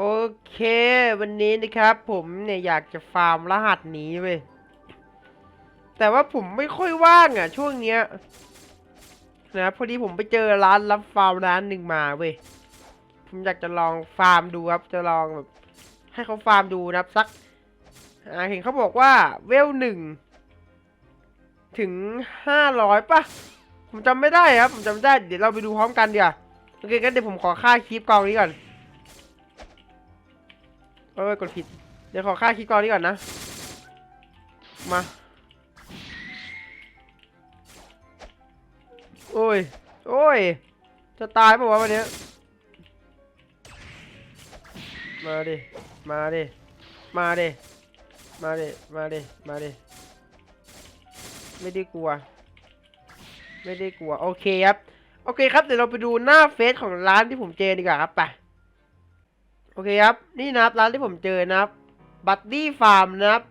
โอเค วันนี้นะครับ ผมเนี่ยอยากจะฟาร์มรหัสนี้เว้ยแต่ว่าผมไม่ค่อยว่างอะ ช่วงเนี้ยนะพอดีผมไปเจอร้านรับฟาร์มร้านหนึ่งมาเว้ยผมอยากจะลองฟาร์มดูครับจะลองแบบให้เขาฟาร์มดูนะครับสักเห็นเขาบอกว่าเวลหนึ่งถึงห้าร้อยป่ะ ผมจำไม่ได้ครับ ผมจำไม่ได้ เดี๋ยวเราไปดูพร้อมกันเดี๋ยวโอเคงั้นเดี๋ยวผมขอค่าคลิปกองนี้ก่อน เอ้ยกดผิด เดี๋ยวขอค่าคลิปกองนี้ก่อนนะ มา โอ้ย โอ้ย จะตายป่าวะวันนี้ มาดิ มาดิ มาดิ มาดิ มาดิ มาดิ ไม่ได้กลัว ไม่ได้กลัว โอเคครับ โอเคครับ เดี๋ยวเราไปดูหน้าเฟซของร้านที่ผมเจอดีกว่าครับไป โอเคครับ นี่นะครับร้านที่ผมเจอนะครับบัตตี้ฟาร์มนะครับ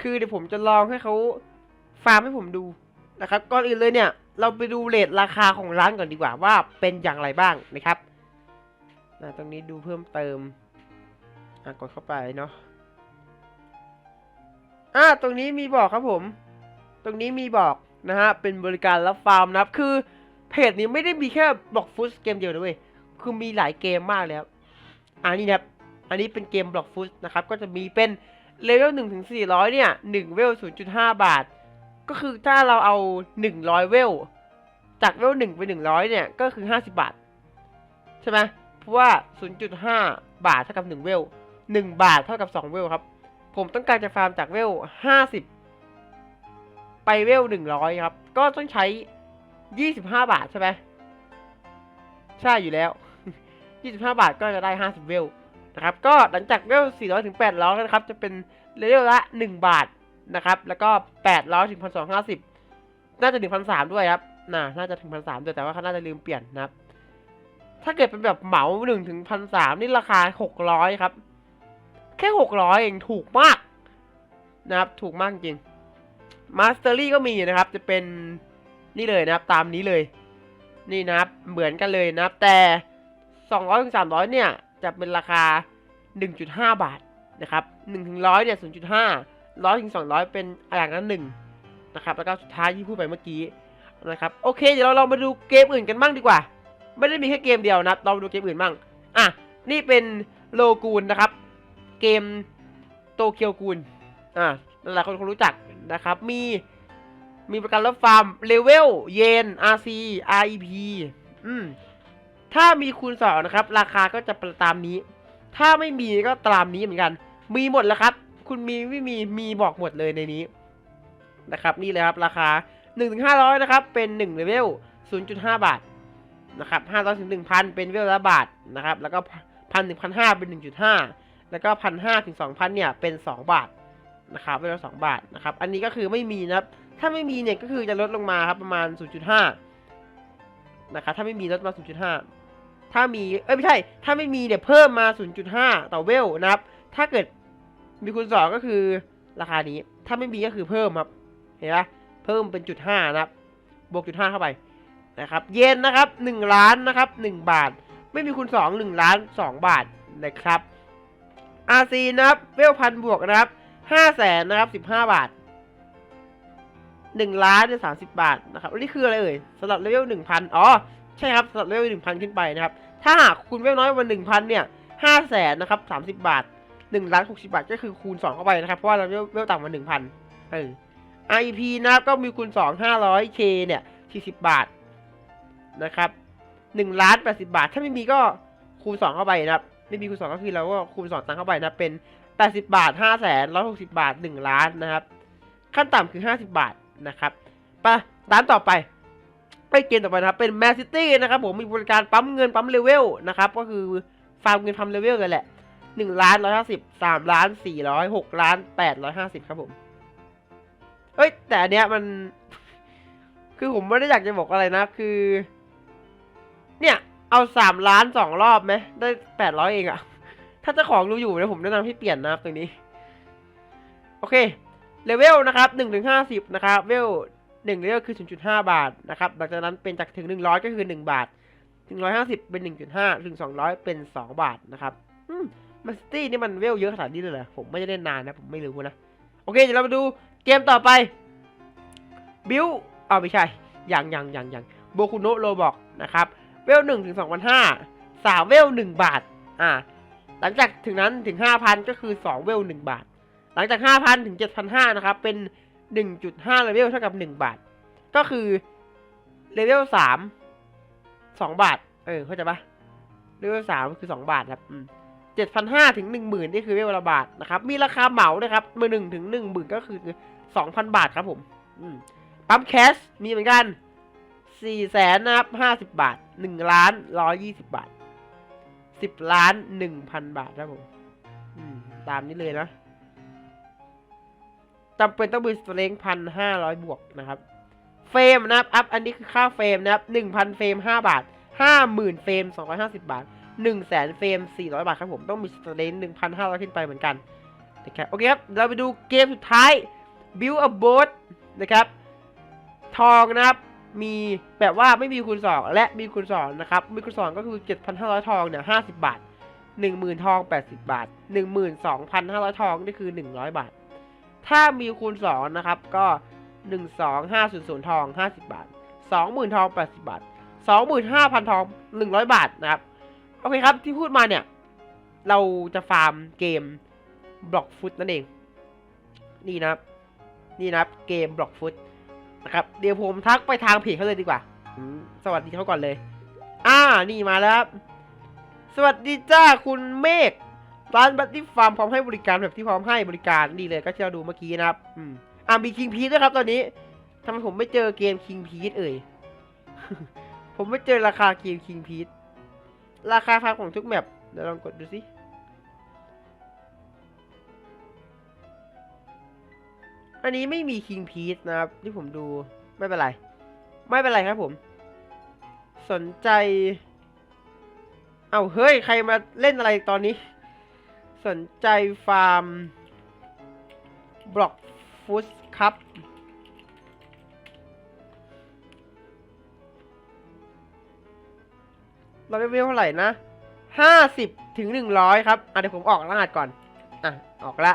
คือเดี๋ยวผมจะลองให้เขาฟาร์มให้ผมดูนะครับ ก่อนอื่นเลยเนี่ย เราไปดูเรทราคาของร้านก่อนดีกว่าว่าเป็นอย่างไรบ้างนะครับนะตรงนี้ดูเพิ่มเติมอะกดเข้าไปเนาะอ่าตรงนี้มีบอกครับผม ตรงนี้มีบอกนะฮะ เป็นบริการรับฟาร์มนะครับ คือเพจนี้ไม่ได้มีแค่บอกฟุตเกมเดียวนะเว้ย คือมีหลายเกมมากเลยครับ อันนี้นะครับ อันนี้เป็นเกมบล็อกฟุตนะครับ ก็จะมีเป็นเลเวลหนึ่งถึงสี่ร้อยเนี่ยหนึ่งเวลศูนย์จุดห้าบาท ก็คือถ้าเราเอาหนึ่งร้อยเวล จากเวลหนึ่งไปหนึ่งร้อยเนี่ยก็คือห้าสิบาท ใช่ไหมเพราะว่าศูนย์จุดห้าบาทเท่ากับหนึ่งเวลหนึ่งบาทเท่ากับสองเวลครับ ผมต้องการจะฟาร์มจากเวลห้าสิบไปเวลหนึ่งร้อยครับ ก็ต้องใช้ยี่สิบห้าบาทใช่ไหมใช่อยู่แล้ว 25 บาทก็จะได้ 50 เวลนะครับ ก็หลังจากเวล 400 ถึง 800นะครับ จะเป็นเลเวลละ 1 บาทนะครับ แล้วก็ 800 ถึง 1,250 น่าจะถึง1,300 ด้วยครับน่าน่าจะถึง 1,300 ด้วยแต่ว่าเขาน่าจะลืมเปลี่ยนนะครับ ถ้าเกิดเป็นแบบเหมา1ถึง1,300 นี่ราคา 600 ครับ แค่ 600 เองถูกมากนะครับ ถูกมากจริงมาสเตอรี่ก็มีนะครับ จะเป็นนี่เลยนะครับ ตามนี้เลย นี่นะครับ เหมือนกันเลยนะครับ แต่ 200ถึง300 เนี่ย จะเป็นราคา 1.5 บาทนะครับ1ถึง100 เนี่ย 0.5 100ถึง200 เป็นอย่างละ1นะครับ แล้วก็สุดท้ายที่พูดไปเมื่อกี้นะครับ โอเค เดี๋ยวเราลองมาดูเกมอื่นกันบ้างดีกว่า ไม่ได้มีแค่เกมเดียวนะเรามาดูเกมอื่นบ้างอะ นี่เป็นโลกูนนะครับ เกมโตเกียวกูนอ่าหลายคนคงรู้จักนะครับ มีมีประกันรับฟาร์มเลเวล เยน RC REP อืม ถ้ามีคูณสองนะครับราคาก็จะตามนี้ ถ้าไม่มีก็ตามนี้เหมือนกัน มีหมดแล้วครับ คุณมีไม่มีมีบอกหมดเลยในนี้นะครับนี่เลยครับราคา1นึ่งถึงห้าร้อยนะครับเป็น1เลเวล0.5 บาทนะครับ500ถึง1,000 เป็นเวลละบาทนะครับแล้วก็พันถึงพันห้าเป็น 1.5 แล้วก็พันห้าถึง2,000เนี่ยเป็น 2 บาทนะครับเวลละ2บาทนะครับอันนี้ก็คือไม่มีนะครับถ้าไม่มีเนี่ยก็คือจะลดลงมาครับประมาณ 0.5นะครับถ้าไม่มีลดมา 0.5 ถ้ามีเอ้ยไม่ใช่ ถ้าไม่มีเนี่ยเพิ่มมา 0.5 ต่อเวลนะครับ ถ้าเกิดมีคูณสองก็คือราคานี้ ถ้าไม่มีก็คือเพิ่มครับ เห็นไหมเพิ่มเป็นจุดห้านะครับ บวกจุดห้าเข้าไปนะครับ เยนนะครับหนึ่งล้านนะครับหนึ่งบาท ไม่มีคูณสองหนึ่งล้านสองบาทนะครับ RC นะครับ เวลพันบวกนะครับห้าแสนนะครับสิบห้าบาทหนึ่งล้านสามสิบบาทนะครับอันนี้คืออะไรเอ่ยสำหรับเลเวลหนึ่งพันอ๋อ ใช่ครับสำหรับเลเวลหนึ่งพันขึ้นไปนะครับ ถ้าหากคุณเวลน้อยกว่าหนึ่งพันเนี่ยห้าแสนนะครับสามสิบบาทหนึ่งล้านหกสิบาทก็คือคูณสองเข้าไปนะครับ เพราะว่าเราเลเวลต่ำกว่าหนึ่งพันเออ IP นะครับก็มีคูณสองห้าร้อยเคเนี่ยสี่สิบบาทนะครับหนึ่งล้านแปดสิบาท ถ้าไม่มีก็คูณสองเข้าไปนะครับ ไม่มีคูณสองก็คือเราก็คูณสองตังเข้าไปนะเป็นแปดสิบาทห้าแสนร้อยหกสิบาทหนึ่งล้านนะครับ ขั้นต่ำคือห้าสิบาทนะครับไปร้านต่อไป ไปเกมต่อไปนะครับเป็นแมนซิตี้นะครับผมมีบริการปั๊มเงินปั๊มเลเวลนะครับก็คือฟาร์มเงินทำเลเวลกันแหละหนึ่งล้านร้อยห้าสิบสามล้านสี่ร้อยหกล้านแปดร้อยห้าสิบครับผมเอ้ยแต่อันเนี้ยมัน คือผมไม่ได้อยากจะบอกอะไรนะ คือ เนี่ย เอาสามล้านสองรอบไหมได้แปดร้อยเองอะถ้าเจ้าของรู้อยู่นะผมแนะนำให้เปลี่ยนนะครับตรงนี้ โอเคเลเวลนะครับหนึ่งถึงห้าสิบนะครับเวล หนึ่งเลเวลคือศูนย์จุดห้าบาทนะครับหลังจากนั้นเป็นจากถึงหนึ่งร้อยก็คือหนึ่งบาท ถึงร้อยห้าสิบเป็นหนึ่งจุดห้าถึงสองร้อยเป็นสองบาทนะครับมันซิตี้นี่มันเวลเยอะขนาดนี้เลยเหรอผมไม่ได้เล่นนานนะ ผมไม่รู้นะ โอเค เดี๋ยวเรามาดูเกมต่อไป บิวเอาไม่ใช่อย่างอย่างอย่างอย่างโบคุโนะโรบอกนะครับ เวลหนึ่งถึงสองพันห้าสามเวลหนึ่งบาท อ่า หลังจากถึงนั้นถึงห้าพันก็คือสองเวลหนึ่งบาท หลังจากห้าพันถึงเจ็ดพันห้านะครับ เป็น หนึ่งจุดห้าเลเวลเท่ากับหนึ่งบาท ก็คือเลเวลสามสองบาท เออ เข้าใจปะเลเวลสามคือสองบาทครับเจ็ดพันห้าถึงหนึ่งหมื่นนี่คือเวลละบาทนะครับ มีราคาเหมาด้วยครับมือหนึ่งถึงหนึ่งหมื่นก็คือสองพันบาทครับผมอืมปั๊มแคชมีเหมือนกันสี่แสนนะครับห้าสิบบาทหนึ่งล้านร้อยยี่สิบบาทสิบล้านหนึ่งพันบาทครับผมอืมตามนี้เลยนะ จำเป็นต้องมีสเตรงพันห้าร้อยบวกนะครับ เฟรมนะครับ อัพอันนี้คือค่าเฟรมนะครับหนึ่งพันเฟรมห้าบาทห้าหมื่นเฟรมสองร้อยห้าสิบบาทหนึ่งแสนเฟรมสี่ร้อยบาทครับผม ต้องมีสเตรงหนึ่งพันห้าร้อยขึ้นไปเหมือนกันนะครับ โอเคครับ เราไปดูเกมสุดท้าย Build a boat นะครับ ทองนะครับ มีแบบว่าไม่มีคูณสองและมีคูณสองนะครับ มีคูณสองก็คือ7,500ทองเนี่ย50บบาท10,000ทอง80บบาท12,500ทองนี่คือ100บาท ถ้ามีคูณ 2 นะครับ ก็ 12500 ทอง 50 บาท 20,000 ทอง 80 บาท 25,000 ทอง 100 บาทนะครับ โอเคครับที่พูดมาเนี่ย เราจะฟาร์มเกมบล็อกฟุตนั่นเอง นี่นะครับ นี่นะครับเกมบล็อกฟุตนะครับ เดี๋ยวผมทักไปทางเพจเขาเลยดีกว่า สวัสดีเขาก่อนเลย อ่า นี่มาแล้วครับสวัสดีจ้าคุณเมฆ ร้านบัตตี้ฟาร์มพร้อมให้บริการแบบที่พร้อมให้บริการนี่เลยก็ที่เราดูเมื่อกี้นะครับ อืมอ่ามีคิงพีทด้วยครับตอนนี้ทำไมผมไม่เจอเกมคิงพีทเอ่ย ผมไม่เจอราคาเกมคิงพีทราคาฟาของทุกแมปเดี๋ยวลองกดดูสิอันนี้ไม่มีคิงพีซนะครับ ที่ผมดูไม่เป็นไร ไม่เป็นไรครับผม สนใจ เอาเฮ้ย ใครมาเล่นอะไรตอนนี้ สนใจฟาร์มบล็อกฟุตครับเราไม่เวลเท่าไหร่นะห้าสิบถึงหนึ่งร้อยครับอะเดี๋ยวผมออกรหัสก่อน อะ ออกละ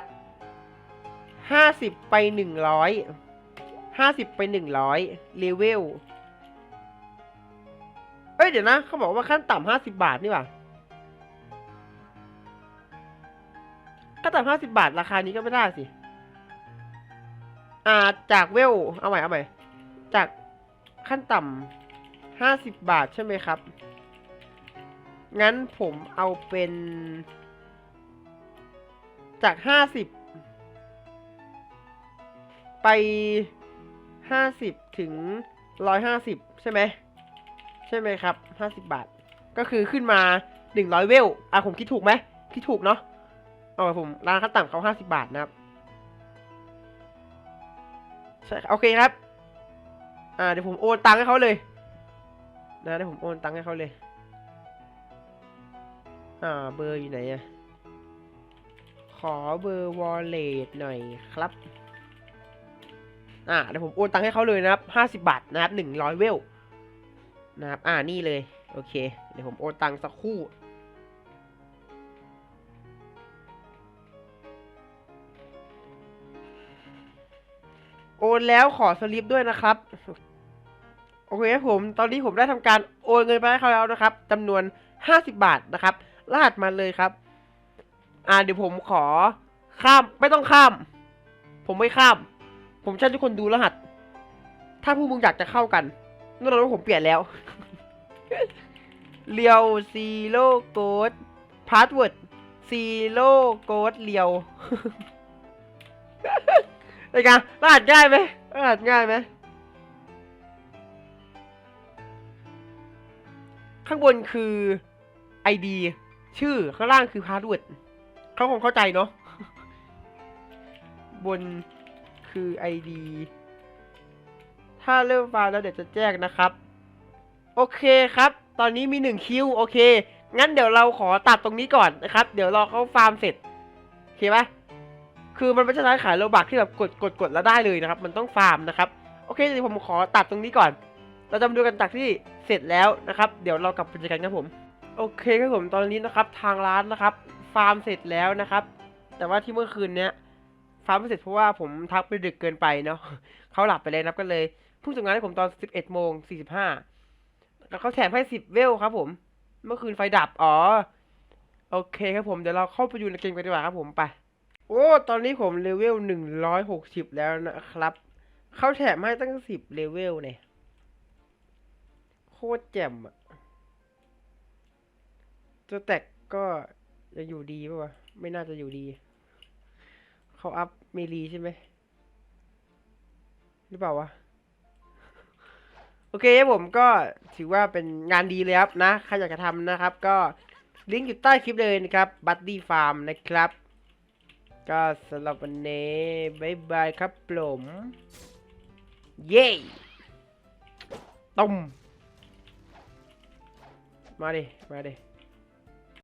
ห้าสิบไปหนึ่งร้อยห้าสิบไปหนึ่งร้อยเลเวล เอ้ย เดี๋ยวนะ เขาบอกว่าขั้นต่ำห้าสิบาทนี่หว่า ต่ำห้าสิบาท ราคานี้ก็ไม่ได้สิ อ่า จากเวล เอาใหม่ เอาใหม่ จากขั้นต่ำห้าสิบบาทใช่ไหมครับ งั้นผมเอาเป็น จากห้าสิบไปห้าสิบถึงร้อยห้าสิบใช่ไหม ใช่ไหมครับห้าสิบบาท ก็คือขึ้นมาหนึ่งร้อยเวล อะผมคิดถูกไหม คิดถูกเนาะ เอาผม ร้านขั้นต่ำเขาห้าสิบาทนะครับ ใช่ โอเคครับ อ่า เดี๋ยวผมโอนตังค์ให้เขาเลย นะ เดี๋ยวผมโอนตังค์ให้เขาเลย อ่า เบอร์อยู่ไหนอะขอเบอร์วอลเล็ตหน่อยครับ อ่า เดี๋ยวผมโอนตังค์ให้เขาเลยนะครับห้าสิบาทนะครับหนึ่งร้อยเวล นะครับ อ่า นี่เลย โอเค เดี๋ยวผมโอนตังค์สักครู่ นแล้วขอสลิปด้วยนะครับ โอเคครับผม ตอนนี้ผมได้ทำการโอนเงินไปให้เขาแล้วนะครับจำนวนห้าสิบาทนะครับรหัสมาเลยครับ อ่าเดี๋ยวผมขอข้ามไม่ต้องข้าม ผมไม่ข้าม ผมจะให้ทุกคนดูรหัส ถ้าผู้มึงอยากจะเข้ากันนั่นแปลว่าผมเปลี่ยนแล้วเรียวซีโร่โกดพาสเวิร์ดซีโร่โกดเรียว เป็นไงรหัสง่ายไหมรหัสง่ายไหมข้างบนคือ ID ชื่อข้างล่างคือพาสเวิร์ดเขาคงเข้าใจเนาะบนคือ ID ถ้าเริ่มฟาร์มแล้วเดี๋ยวจะแจ้งนะครับ โอเคครับ ตอนนี้มีหนึ่งคิวโอเค งั้นเดี๋ยวเราขอตัดตรงนี้ก่อนนะครับ เดี๋ยวรอเขาฟาร์มเสร็จ โอเคปะ คือมันไม่ใช่ร้านขายโลบักที่แบบกดกดกดแล้วได้เลยนะครับ มันต้องฟาร์มนะครับโอเคเดี๋ยวผมขอตัดตรงนี้ก่อน เราจะมาดูกันจากที่เสร็จแล้วนะครับ เดี๋ยวเรากลับไปเจอกันครับผม โอเคครับผมตอนนี้นะครับ ทางร้านนะครับ ฟาร์มเสร็จแล้วนะครับ แต่ว่าที่เมื่อคืนเนี้ยฟาร์มไม่เสร็จเพราะว่าผมทักไปดึกเกินไปเนาะเขาหลับไปเลยนะครับก็เลยพิ่งส่งงานให้ผมตอน 11โมง45แล้วเขาแถมให้ 10 เวลครับผม เมื่อคืนไฟดับ อ๋อ โอเคครับผม เดี๋ยวเราเข้าไปดูในเกมกันดีกว่าครับผม ไป โอ้ ตอนนี้ผมเลเวล160แล้วนะครับ เข้าแถมให้ตั้ง10เลเวลเนี่ย โคตรแจ่มอะตัวแตกก็ยังอยู่ดีป่าวะ ไม่น่าจะอยู่ดี เขาอัพเมลีใช่ไหม หรือเปล่าวะ โอเคผมก็ถือว่าเป็นงานดีเลยครับนะ ใครอยากจะทำนะครับ ก็ลิงก์อยู่ใต้คลิปเลยนะครับ บัตตี้ฟาร์มนะครับ ก็สำหรับวันนี้บายบายครับผมเย้ตุ้มมาดิ มาดิ